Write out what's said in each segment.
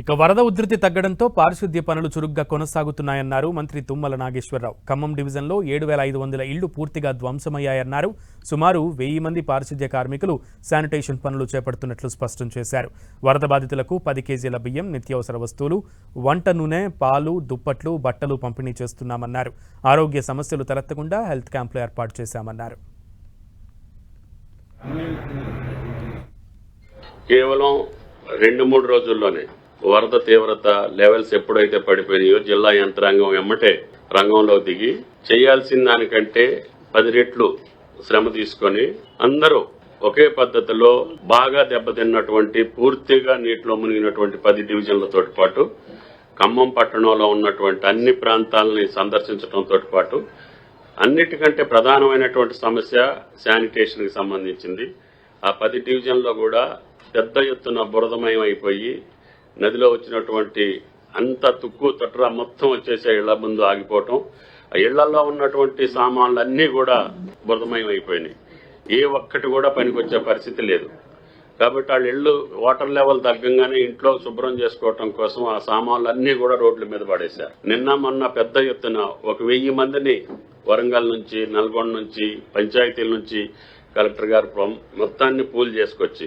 ఇక వరద ఉధృతి తగ్గడంతో పారిశుద్ధ్య పనులు చురుగ్గా కొనసాగుతున్నాయన్నారు మంత్రి తుమ్మల నాగేశ్వరరావు. ఖమ్మం డివిజన్లో ఏడు వేల ఐదు వందల ఇళ్ళు పూర్తిగా ధ్వంసమయ్యాయన్నారు. సుమారు వెయ్యి మంది పారిశుద్ధ్య కార్మికులు శానిటేషన్ పనులు చేపడుతున్నట్లు స్పష్టం చేశారు. వరద బాధితులకు పది కేజీల బియ్యం నిత్యావసర వస్తువులు వంట నూనె పాలు దుప్పట్లు బట్టలు పంపిణీ చేస్తున్నామన్నారు. ఆరోగ్య సమస్యలు తలెత్తకుండా హెల్త్ క్యాంపులు ఏర్పాటు చేశామన్నారు. కేవలం రెండు మూడు రోజుల్లోనే వరద తీవ్రత లెవెల్స్ ఎప్పుడైతే పడిపోయాయో జిల్లా యంత్రాంగం ఎమ్మటే రంగంలో దిగి చేయాల్సిన దానికంటే పది రెట్లు శ్రమ తీసుకొని అందరూ ఒకే పద్ధతిలో బాగా దెబ్బతిన్నటువంటి పూర్తిగా నీటిలో మునిగినటువంటి పది డివిజన్లతో పాటు ఖమ్మం పట్టణంలో ఉన్నటువంటి అన్ని ప్రాంతాలని సందర్శించడంతో పాటు అన్నిటికంటే ప్రధానమైనటువంటి సమస్య శానిటేషన్కి సంబంధించింది. ఆ పది డివిజన్లో కూడా పెద్ద ఎత్తున బురదమయం అయిపోయి నదిలో వచ్చినటువంటి అంత తుక్కు తట్రా మొత్తం వచ్చేసే ఇళ్ళ ముందు ఆగిపోవటం. ఆ ఇళ్ళలో ఉన్నటువంటి సామాన్లు అన్నీ కూడా బురదమయం అయిపోయినాయి ఏ ఒక్కటి కూడా పనికొచ్చే పరిస్థితి లేదు. కాబట్టి వాళ్ళ ఇళ్ళు వాటర్ లెవెల్ తగ్గంగానే ఇంట్లో శుభ్రం చేసుకోవటం కోసం ఆ సామాన్లు అన్నీ కూడా రోడ్ల మీద పడేశారు. నిన్న మొన్న పెద్ద ఎత్తున ఒక వెయ్యి మందిని వరంగల్ నుంచి నల్గొండ నుంచి పంచాయతీల నుంచి కలెక్టర్ గారు మొత్తాన్ని పూల్ చేసుకొచ్చి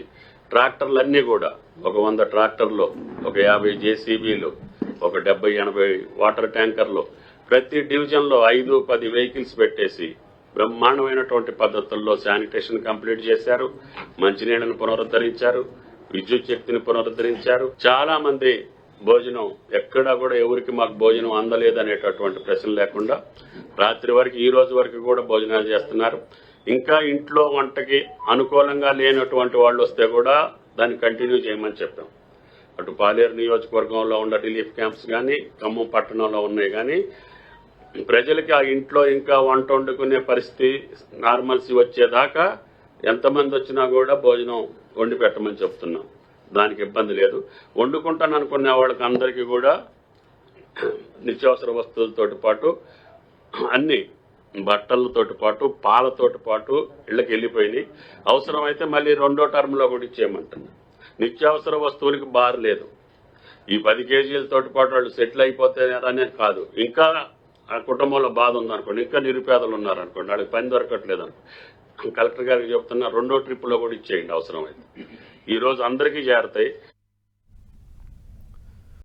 ట్రాక్టర్లన్నీ కూడా ఒక వంద ట్రాక్టర్లు ఒక యాభై జేసీబీలు ఒక డెబ్బై ఎనభై వాటర్ ట్యాంకర్లు ప్రతి డివిజన్లో ఐదు పది వెహికల్స్ పెట్టేసి బ్రహ్మాండమైనటువంటి పద్ధతుల్లో శానిటేషన్ కంప్లీట్ చేశారు మంచినీళ్ళను పునరుద్ధరించారు విద్యుత్ శక్తిని పునరుద్ధరించారు. చాలా మంది భోజనం ఎక్కడా కూడా ఎవరికి మాకు భోజనం అందలేదనేటటువంటి ప్రశ్న లేకుండా రాత్రి వరకు ఈ రోజు వరకు కూడా భోజనాలు చేస్తున్నారు. ఇంకా ఇంట్లో వంటకి అనుకూలంగా లేనటువంటి వాళ్ళు వస్తే కూడా దాన్ని కంటిన్యూ చేయమని చెప్పాం అటు పాలేరు నియోజకవర్గంలో ఉన్న రిలీఫ్ క్యాంప్స్ కానీ ఖమ్మం పట్టణంలో ఉన్నాయి కానీ ప్రజలకి ఆ ఇంట్లో ఇంకా వంట వండుకునే పరిస్థితి నార్మల్సీ వచ్చేదాకా ఎంతమంది వచ్చినా కూడా భోజనం వండి పెట్టమని చెప్తున్నాం. దానికి ఇబ్బంది లేదు. వండుకుంటాను అనుకునే వాళ్ళకి అందరికీ కూడా నిత్యావసర వస్తువులతో పాటు అన్ని బట్టలతోటి పాటు పాలతోటి పాటు ఇళ్ళకి వెళ్ళిపోయినాయి. అవసరమైతే మళ్ళీ రెండో టర్మ్లో కూడా ఇచ్చేయమంటున్నా. నిత్యావసర వస్తువులకి బార్ లేదు. ఈ పది కేజీలతోటి పాటు వాళ్ళు సెటిల్ అయిపోతే అనేది కాదు. ఇంకా ఆ కుటుంబంలో బాధ ఉందనుకోండి ఇంకా నిరుపేదలు ఉన్నారనుకోండి వాళ్ళకి పని దొరకట్లేదు అనుకో కలెక్టర్ గారికి చెప్తున్నా రెండో ట్రిప్లో కూడా ఇచ్చేయండి అవసరమైతే. ఈరోజు అందరికీ చేరతాయి.